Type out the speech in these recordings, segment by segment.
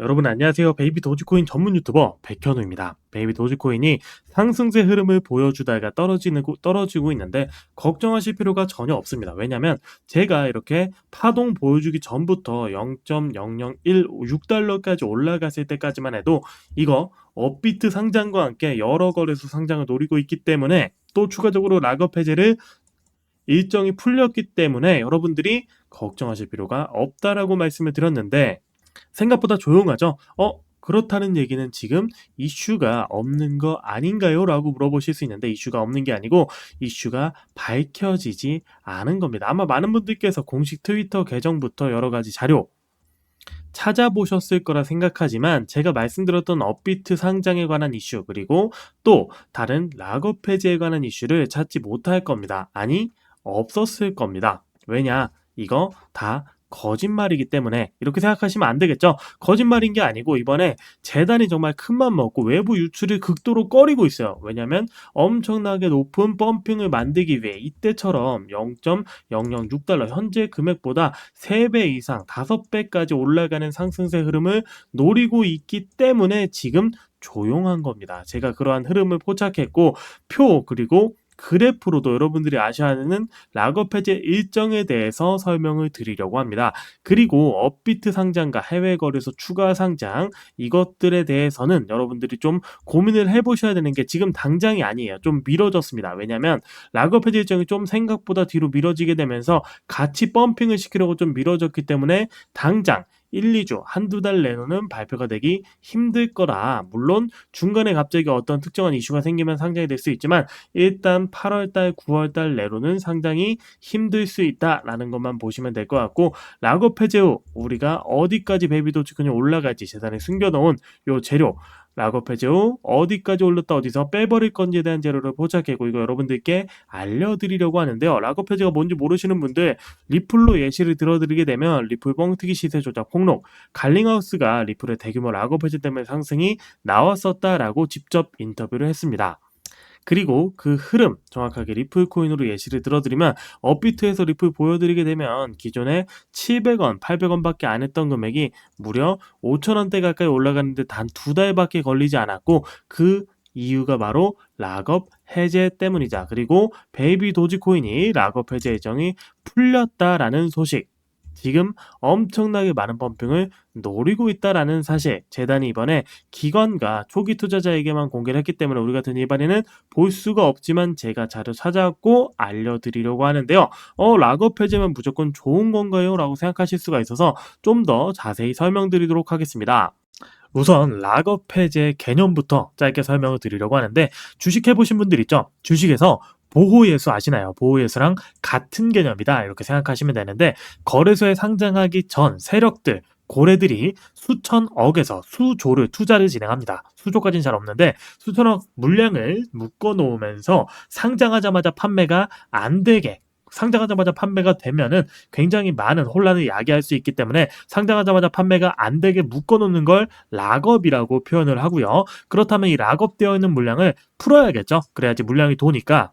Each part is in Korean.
여러분 안녕하세요. 베이비 도지코인 전문 유튜버 백현우입니다. 베이비 도지코인이 상승세 흐름을 보여주다가 떨어지는, 떨어지고 있는데 걱정하실 필요가 전혀 없습니다. 왜냐면 제가 이렇게 파동 보여주기 전부터 0.0016달러까지 올라갔을 때까지만 해도 이거 업비트 상장과 함께 여러 거래소 상장을 노리고 있기 때문에 또 추가적으로 락업 해제를 일정이 풀렸기 때문에 여러분들이 걱정하실 필요가 없다라고 말씀을 드렸는데 생각보다 조용하죠. 어? 그렇다는 얘기는 지금 이슈가 없는 거 아닌가요? 라고 물어보실 수 있는데 이슈가 없는 게 아니고 이슈가 밝혀지지 않은 겁니다. 아마 많은 분들께서 공식 트위터 계정부터 여러 가지 자료 찾아보셨을 거라 생각하지만 제가 말씀드렸던 업비트 상장에 관한 이슈 그리고 또 다른 락업 해제에 관한 이슈를 찾지 못할 겁니다. 아니 없었을 겁니다. 왜냐 이거 다 거짓말이기 때문에 이렇게 생각하시면 안 되겠죠. 거짓말인 게 아니고 이번에 재단이 정말 큰맘 먹고 외부 유출을 극도로 꺼리고 있어요. 왜냐하면 엄청나게 높은 펌핑을 만들기 위해 이때처럼 0.006달러 현재 금액보다 3배 이상 5배까지 올라가는 상승세 흐름을 노리고 있기 때문에 지금 조용한 겁니다. 제가 그러한 흐름을 포착했고 표 그리고 그래프로도 여러분들이 아셔야 하는 락업 해제 일정에 대해서 설명을 드리려고 합니다. 그리고 업비트 상장과 해외 거래소 추가 상장 이것들에 대해서는 여러분들이 좀 고민을 해보셔야 되는 게 지금 당장이 아니에요. 좀 미뤄졌습니다. 왜냐하면 락업 해제 일정이 좀 생각보다 뒤로 미뤄지게 되면서 같이 펌핑을 시키려고 좀 미뤄졌기 때문에 당장 1, 2주, 한두 달 내로는 발표가 되기 힘들 거라. 물론 중간에 갑자기 어떤 특정한 이슈가 생기면 상장이 될 수 있지만 일단 8월 달, 9월 달 내로는 상당히 힘들 수 있다라는 것만 보시면 될 것 같고 락업 해제 후 우리가 어디까지 베이비 도치콘이 올라갈지 재산에 숨겨놓은 요 재료 락업 해제 후 어디까지 올렸다 어디서 빼버릴 건지에 대한 재료를 포착했고 이거 여러분들께 알려드리려고 하는데요. 락업 해제가 뭔지 모르시는 분들 리플로 예시를 들어드리게 되면 리플 뻥튀기 시세 조작 폭록 갈링하우스가 리플의 대규모 락업 해제 때문에 상승이 나왔었다라고 직접 인터뷰를 했습니다. 그리고 그 흐름 정확하게 리플 코인으로 예시를 들어드리면 업비트에서 리플 보여드리게 되면 기존에 700원, 800원밖에 안 했던 금액이 무려 5천원대 가까이 올라가는데 단 두 달밖에 걸리지 않았고 그 이유가 바로 락업 해제 때문이자 그리고 베이비 도지코인이 락업 해제 예정이 풀렸다라는 소식 지금 엄청나게 많은 펌핑을 노리고 있다라는 사실 재단이 이번에 기관과 초기 투자자에게만 공개를 했기 때문에 우리 같은 일반인은 볼 수가 없지만 제가 자료 찾아왔고 알려드리려고 하는데요. 어 락업 해제면 무조건 좋은 건가요? 라고 생각하실 수가 있어서 좀 더 자세히 설명드리도록 하겠습니다. 우선 락업 해제 개념부터 짧게 설명을 드리려고 하는데 주식 해보신 분들 있죠? 주식에서 보호예수 아시나요? 보호예수랑 같은 개념이다. 이렇게 생각하시면 되는데 거래소에 상장하기 전 세력들 고래들이 수천억에서 수조를 투자를 진행합니다. 수조까지는 잘 없는데 수천억 물량을 묶어 놓으면서 상장하자마자 판매가 안 되게 상장하자마자 판매가 되면은 굉장히 많은 혼란을 야기할 수 있기 때문에 상장하자마자 판매가 안 되게 묶어놓는 걸 락업이라고 표현을 하고요. 그렇다면 이 락업되어 있는 물량을 풀어야겠죠. 그래야지 물량이 도니까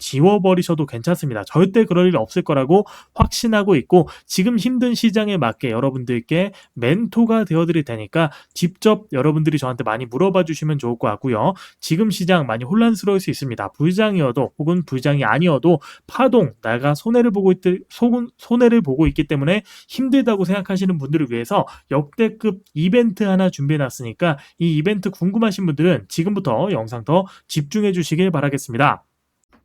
지워버리셔도 괜찮습니다. 절대 그럴 일 없을 거라고 확신하고 있고 지금 힘든 시장에 맞게 여러분들께 멘토가 되어드릴 테니까 직접 여러분들이 저한테 많이 물어봐 주시면 좋을 것 같고요. 지금 시장 많이 혼란스러울 수 있습니다. 불장이어도 혹은 불장이 아니어도 파동 내가 손해를 보고 있 손해를 보고 있기 때문에 힘들다고 생각하시는 분들을 위해서 역대급 이벤트 하나 준비해 놨으니까 이 이벤트 궁금하신 분들은 지금부터 영상 더 집중해 주시길 바라겠습니다.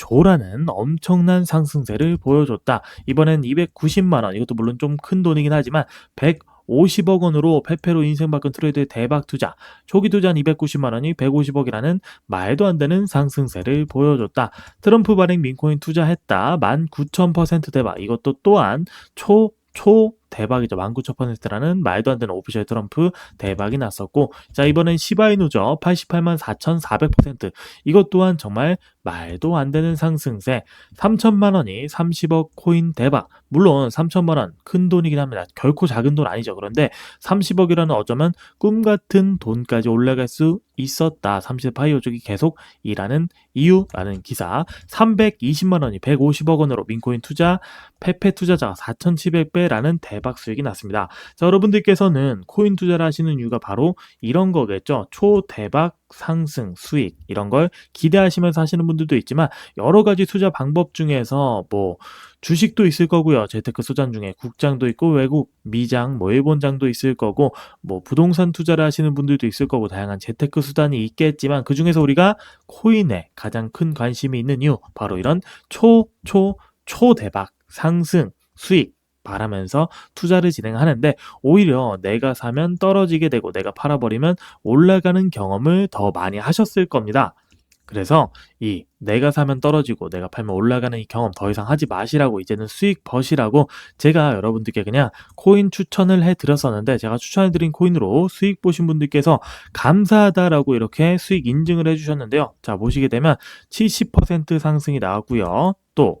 조라는 엄청난 상승세를 보여줬다. 이번엔 290만 원, 이것도 물론 좀 큰 돈이긴 하지만 150억 원으로 페페로 인생 바꾼 트레이드의 대박 투자, 초기 투자한 290만 원이 150억이라는 말도 안 되는 상승세를 보여줬다. 트럼프 발행 민코인 투자했다. 19,000% 대박. 이것도 또한 초, 초, 대박이죠. 19,000%라는 말도 안 되는 오피셜 트럼프 대박이 났었고, 자, 이번엔 시바이누죠. 88만 4,400%. 이것 또한 정말 말도 안 되는 상승세. 3천만 원이 30억 코인 대박. 물론 3천만 원 큰 돈이긴 합니다. 결코 작은 돈 아니죠. 그런데 30억이라는 어쩌면 꿈 같은 돈까지 올라갈 수 있었다. 30대 파이오족이 계속 일하는 이유라는 기사. 320만 원이 150억 원으로 민코인 투자, 페페 투자자가 4,700배라는 대박 수익이 났습니다. 자, 여러분들께서는 코인 투자를 하시는 이유가 바로 이런 거겠죠. 초대박 상승, 수익 이런 걸 기대하시면서 하시는 분들도 있지만 여러 가지 투자 방법 중에서 뭐 주식도 있을 거고요. 재테크 소장 중에 국장도 있고 외국 미장, 뭐 일본장도 있을 거고 뭐 부동산 투자를 하시는 분들도 있을 거고 다양한 재테크 수단이 있겠지만 그 중에서 우리가 코인에 가장 큰 관심이 있는 이유 바로 이런 초, 초, 초대박 상승, 수익 바라면서 투자를 진행하는데 오히려 내가 사면 떨어지게 되고 내가 팔아버리면 올라가는 경험을 더 많이 하셨을 겁니다. 그래서 이 내가 사면 떨어지고 내가 팔면 올라가는 이 경험 더 이상 하지 마시라고 이제는 수익 버시라고 제가 여러분들께 그냥 코인 추천을 해 드렸었는데 제가 추천해 드린 코인으로 수익 보신 분들께서 감사하다라고 이렇게 수익 인증을 해 주셨는데요. 자, 보시게 되면 70% 상승이 나왔고요. 또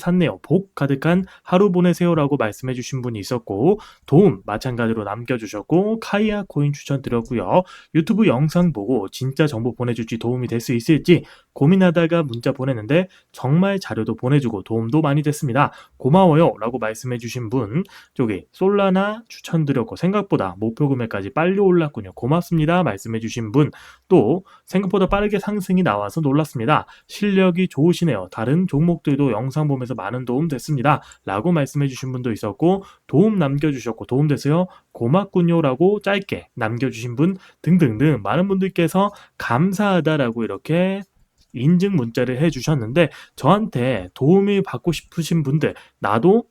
샀네요. 복 가득한 하루 보내세요라고 말씀해 주신 분이 있었고 도움 마찬가지로 남겨주셨고 카이아 코인 추천드렸고요. 유튜브 영상 보고 진짜 정보 보내줄지 도움이 될 수 있을지 고민하다가 문자 보냈는데 정말 자료도 보내주고 도움도 많이 됐습니다. 고마워요 라고 말씀해 주신 분 저기 솔라나 추천드렸고 생각보다 목표 금액까지 빨리 올랐군요. 고맙습니다 말씀해 주신 분 또 생각보다 빠르게 상승이 나와서 놀랐습니다. 실력이 좋으시네요. 다른 종목들도 영상 보면서 많은 도움 됐습니다. 라고 말씀해 주신 분도 있었고 도움 남겨 주셨고 도움 되세요? 고맙군요 라고 짧게 남겨 주신 분 등등등 많은 분들께서 감사하다라고 이렇게 인증 문자를 해 주셨는데 저한테 도움이 받고 싶으신 분들 나도